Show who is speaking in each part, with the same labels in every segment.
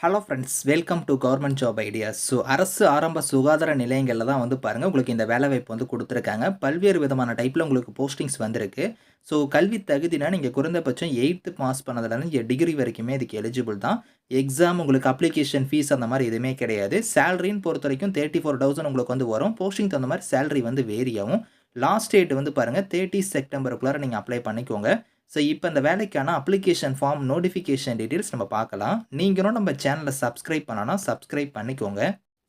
Speaker 1: Hello friends welcome to government job ideas so அரசு ஆரம்ப சுகாதார நிலையங்களில் தான் வந்து பாருங்கள் உங்களுக்கு இந்த வேலைவாய்ப்பு வந்து கொடுத்துருக்காங்க. பல்வேறு விதமான டைப்பில் உங்களுக்கு போஸ்டிங்ஸ் வந்திருக்கு. ஸோ கல்வி தகுதினா நீங்கள் குறைந்தபட்சம் எயித்து பாஸ் பண்ணதுலேருந்து இங்கே டிகிரி வரைக்குமே இதுக்கு எலிஜிபிள் தான். எக்ஸாம் உங்களுக்கு அப்ளிகேஷன் ஃபீஸ் அந்த மாதிரி எதுவுமே கிடையாது. சேலரின்னு பொறுத்த வரைக்கும் தேர்ட்டி ஃபோர் தௌசண்ட் உங்களுக்கு வந்து வரும். போஸ்டிங் தகுந்த மாதிரி சேலரி வந்து வேரி ஆகும். லாஸ்ட் டேட் வந்து பாருங்கள் தேர்ட்டி செப்டம்பருக்குள்ளார நீங்கள் அப்ளை பண்ணிக்கோங்க. ஸோ இப்போ இந்த வேலைக்கான அப்ளிகேஷன் ஃபார்ம் நோட்டிஃபிகேஷன் டீட்டெயில்ஸ் நம்ம பார்க்கலாம். நீங்களும் நம்ம சேனலை சப்ஸ்கிரைப் பண்ணனா சப்ஸ்கிரைப் பண்ணிக்கோங்க.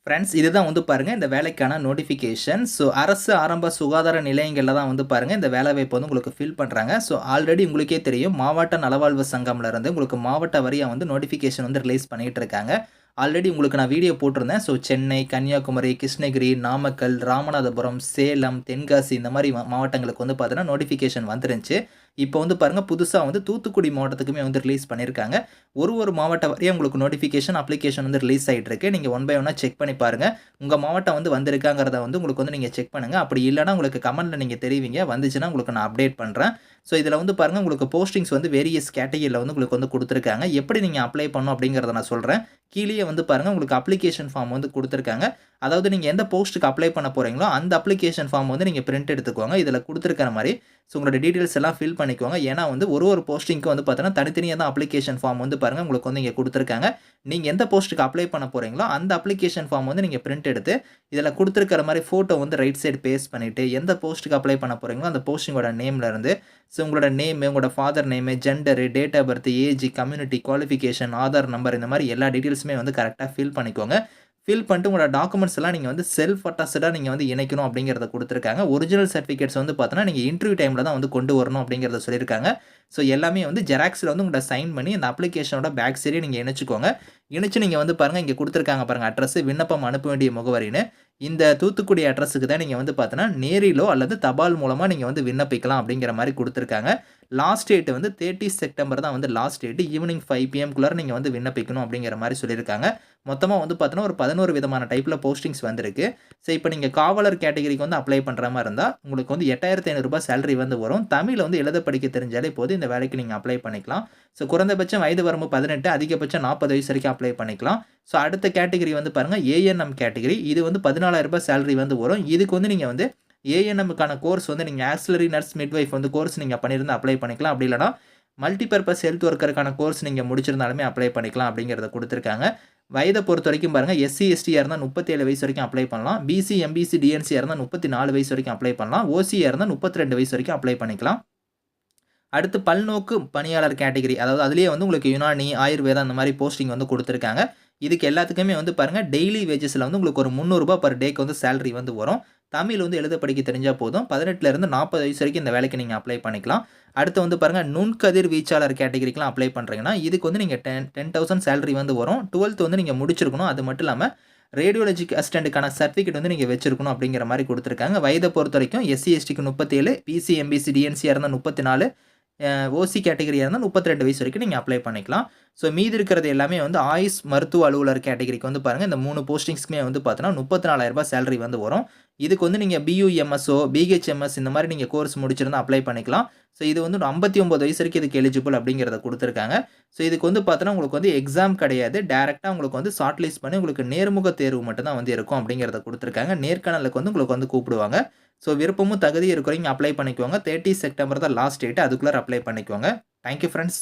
Speaker 1: ஃப்ரெண்ட்ஸ் இதுதான் வந்து பாருங்கள் இந்த வேலைக்கான நோட்டிஃபிகேஷன் ஸோ அரசு ஆரம்ப சுகாதார நிலையங்களில் தான் வந்து பாருங்கள் இந்த வேலை வாய்ப்பு வந்து உங்களுக்கு ஃபில் பண்ணுறாங்க ஸோ ஆல்ரெடி உங்களுக்கே தெரியும் மாவட்ட நலவாழ்வு சங்கம்ல இருந்து உங்களுக்கு மாவட்ட வரியாக வந்து நோட்டிஃபிகேஷன் வந்து ரிலீஸ் பண்ணிகிட்டு இருக்காங்க. ஆல்ரெடி உங்களுக்கு நான் வீடியோ போட்டிருந்தேன். ஸோ சென்னை கன்னியாகுமரி கிருஷ்ணகிரி நாமக்கல் ராமநாதபுரம் சேலம் தென்காசி இந்த மாதிரி மாவட்டங்களுக்கு வந்து பார்த்தீங்கன்னா நோட்டிஃபிகேஷன் வந்துருந்துச்சு. இப்போ வந்து பாருங்கள் புதுசாக வந்து தூத்துக்குடி மாவட்டத்துக்குமே வந்து ரிலீஸ் பண்ணியிருக்காங்க ஒரு ஒரு மாவட்ட வரையும் உங்களுக்கு நோட்டிஃபிகேஷன் அப்ளிகேஷன் வந்து ரிலீஸ் ஆகிட்டு இருக்கு நீங்கள் ஒன் பை ஒன்னாக செக் பண்ணி பாருங்கள் உங்கள் மாவட்டம் வந்து வந்திருக்காங்கிறத வந்து உங்களுக்கு வந்து நீங்கள் செக் பண்ணுங்கள் அப்படி இல்லைனா உங்களுக்கு கமெண்ட்டில் நீங்கள் தெரிவிங்க. வந்துச்சுன்னா உங்களுக்கு நான் அப்டேட் பண்ணுறேன் ஸோ இதில் வந்து பாருங்கள் உங்களுக்கு போஸ்டிங்ஸ் வந்து வேரியஸ் கேட்டகரியில் வந்து உங்களுக்கு வந்து கொடுத்துருக்காங்க. எப்படி நீங்கள் அப்ளை பண்ணணும் அப்படிங்கிறத நான் சொல்கிறேன் கீழே வந்து பாருங்கள் உங்களுக்கு அப்ளிகேஷன் ஃபார்ம் வந்து கொடுத்துருக்காங்க. அதாவது நீங்கள் எந்த போஸ்ட்டுக்கு அப்ளை பண்ண போகிறீங்களோ அந்த அப்ளிகேஷன் ஃபார்ம் வந்து நீங்கள் பிரிண்ட் எடுத்துக்கோங்க. இதில் கொடுத்துருக்கிற மாதிரி ஸோ உங்களோட டீட்டெயில்ஸ் எல்லாம் ஃபில் பண்ணிக்கோங்க. ஏன்னா வந்து ஒரு ஒரு போஸ்டிங்க்கு வந்து பார்த்தீங்கன்னா தனித்தனியாக தான் அப்ளிகேஷன் ஃபார்ம் வந்து பாருங்கள் உங்களுக்கு வந்து இங்கே கொடுத்துருக்காங்க. நீங்கள் எந்த போஸ்ட்டுக்கு அப்ளை பண்ண போகிறீங்களோ அந்த அப்ளிகேஷன் ஃபார்ம் வந்து நீங்கள் பிரிண்ட் எடுத்து இதில் கொடுத்துருக்கிற மாதிரி ஃபோட்டோ வந்து ரைட் சைடு பேஸ்ட் பண்ணிவிட்டு எந்த போஸ்ட்டுக்கு அப்ளை பண்ண போகிறீங்களோ அந்த போஸ்டிங்கோட நேம்லேருந்து ஸோ உங்களோட நேம் உங்களோட father name gender date of birth age community qualification Aadhaar number இந்த மாதிரி எல்லா டீட்டெயில்ஸுமே வந்து கரெக்டாக ஃபில் பண்ணிக்கோங்க. ஃபில் பண்ணிட்டு உங்களோட டாக்குமெண்ட்ஸ் எல்லாம் நீங்கள் வந்து செல்ஃப் அட்டாஸ்டாக நீங்கள் வந்து இணைக்கணும் அப்படிங்கிறத கொடுத்துருக்காங்க. ஒரிஜினல் சர்டிஃபிகேட்ஸ் வந்து பார்த்தோன்னா நீங்கள் இன்டர்வியூ டைமில் தான் வந்து கொண்டு வரணும் அப்படிங்கிறத சொல்லியிருக்காங்க. ஸோ எல்லாமே வந்து ஜெராக்ஸில் வந்து உங்கள்கிட்ட சைன் பண்ணி அந்த அப்ளிகேஷனோட பேக் சைடே நீங்கள் இணைச்சிக்கோங்க. இணைச்சு நீங்கள் வந்து பாருங்கள் இங்கே கொடுத்துருக்காங்க பாருங்கள் அட்ரஸ் விண்ணப்பம் அனுப்ப வேண்டிய முகவரின்னு. இந்த தூத்துக்குடி அட்ரஸுக்கு தான் நீங்கள் வந்து பார்த்தோன்னா நேரிலோ அல்லது தபால் மூலமாக நீங்கள் வந்து விண்ணப்பிக்கலாம் அப்படிங்கிற மாதிரி கொடுத்துருக்காங்க. லாஸ்ட் டேட் வந்து தேர்ட்டி செப்டம்பர் தான் வந்து லாஸ்ட் டேட் ஈவினிங் ஃபைவ் பிஎம்குள்ளார நீங்கள் வந்து விண்ணப்பிக்கணும் அப்படிங்கிற மாதிரி சொல்லியிருக்காங்க. மொத்தமாக வந்து பார்த்தோன்னா ஒரு பதினோரு விதமான டைப்பில் போஸ்டிங்ஸ் வந்திருக்கு. ஸோ இப்போ நீங்கள் காவலர் கேட்டகரிக்கு வந்து அப்ளை பண்ணுற மாதிரி இருந்தால் உங்களுக்கு வந்து எட்டாயிரத்தி ஐநூறுரூபா சேலரி வந்து வரும். தமிழில் வந்து எழுத படிக்க தெரிஞ்சாலே போதும். இந்த வேலைக்கு நீங்கள் அப்ளை பண்ணிக்கலாம். ஸோ குறைந்தபட்சம் வயது வரம்பு பதினெட்டு அதிகபட்சம் நாற்பது வயசு வரைக்கும் அப்ளை பண்ணிக்கலாம். ஸோ அடுத்த கேட்டகரி வந்து பாருங்கள் ஏஎன்எம் கேட்டகரி இது வந்து பதினாலாயிரரூபா சேலரி வந்து வரும். இதுக்கு வந்து நீங்கள் வந்து ஏஎன்எம்க்கான கோர்ஸ் வந்து நீங்கள் ஆக்சிலரி நர்ஸ் மிட்வைஃப் வந்து கோர்ஸ் நீங்கள் பண்ணியிருந்தால் அப்ளை பண்ணிக்கலாம். அப்படி இல்லைனா மல்டிபர்பஸ் ஹெல்த் ஒர்க்கருக்கான கோர்ஸ் நீங்கள் முடிச்சிருந்தாலுமே அப்ளை பண்ணிக்கலாம் அப்படிங்கிறத கொடுத்துருக்காங்க. வயதை பொறுத்த வரைக்கும் பாருங்கள் எஸ்சி எஸ்டியாக இருந்தால் முப்பத்தேழு வயசு வரைக்கும் அப்ளை பண்ணலாம். பிசி எம்பிசி டிஎன்சியாக இருந்தால் முப்பத்தி நாலு வயசு வரைக்கும் அப்ளை பண்ணலாம். ஓசியாக இருந்தால் முப்பத்தி ரெண்டு வயசு வரைக்கும் அப்ளை பண்ணிக்கலாம். அடுத்து பல்நோக்கு பணியாளர் கேட்டகரி அதாவது அதுலேயே வந்து உங்களுக்கு யுனானி ஆயுர்வேதா அந்த மாதிரி போஸ்டிங் வந்து கொடுத்துருக்காங்க. இதுக்கு எல்லாத்துக்குமே வந்து பாருங்கள் டெய்லி வேஜஸில் வந்து உங்களுக்கு ஒரு முந்நூறுரூபா பர் டேக்கு வந்து சேலரி வந்து வரும். தமிழ் வந்து எழுத படிக்க தெரிஞ்சால் போதும். பதினெட்டுலேருந்து நாற்பது வயசு வரைக்கும் இந்த வேலைக்கு நீங்கள் அப்ளை பண்ணிக்கலாம். அடுத்து வந்து பாருங்கள் நுண்கதிர் வீச்சாளர் கேட்டகரிக்கெலாம் அப்ளை பண்ணுறீங்கன்னா இதுக்கு வந்து நீங்கள் டென் டென் தௌசண்ட் சேலரி வந்து வரும். டுவெல்த் வந்து நீங்கள் முடிச்சிருக்கணும். அது மட்டும் இல்லாமல் ரேடியோலஜிக் அசிஸ்டண்ட்டுக்கான சர்டிஃபிகேட் வந்து நீங்கள் வச்சிருக்கணும் அப்படிங்கிற மாதிரி கொடுத்துருக்காங்க. வயதை பொறுத்த வரைக்கும் எஸ்சி எஸ்டிக்கு முப்பத்தேழு பிசி எம்பிசி டிஎன்சியாக இருந்தால் முப்பத்தி நாலு ஓசி கேட்டகரியாக இருந்தால் முப்பத்தி ரெண்டு வயசு வரைக்கும் நீங்கள் அப்ளை பண்ணிக்கலாம். ஸோ மீதி இருக்கிறது எல்லாமே வந்து ஆயுஷ் மருத்துவ அலுவலர் கேட்டகரிக்கு வந்து பாருங்கள் இந்த மூணு போஸ்டிங்ஸ்க்குமே வந்து பார்த்தீங்கன்னா முப்பத்தி நாலாயிரரூபா சேலரி வந்து வரும். இதுக்கு வந்து நீங்கள் பியூஎம்எஸ்ஓ பிஹெச்எம்எஸ் இந்த மாதிரி நீங்கள் கோர்ஸ் முடிச்சிருந்தா அப்ளை பண்ணிக்கலாம். ஸோ இது வந்து ஒரு ஐம்பத்தி ஒம்பது வயசு வரைக்கும் இதுக்கு எலிஜிபிள் அப்படிங்கிறத கொடுத்துருக்காங்க. ஸோ இதுக்கு வந்து பார்த்தோன்னா உங்களுக்கு வந்து எக்ஸாம் கிடையாது. டேரெக்டாக உங்களுக்கு வந்து ஷார்ட் லிஸ்ட் பண்ணி உங்களுக்கு நேர்முக தேர்வு மட்டும்தான் வந்து இருக்கும் அப்படிங்கிறத கொடுத்துருக்காங்க. நேர்காணலுக்கு வந்து உங்களுக்கு வந்து கூப்பிடுவாங்க. ஸோ விருப்பமும் தகுதி இருக்கிறவங்க அப்ளை பண்ணிக்கோங்க. தேர்ட்டி செப்டம்பர் தான் லாஸ்ட் டேட் அதுக்குள்ளே அப்ளை பண்ணிக்கோங்க. Thank you friends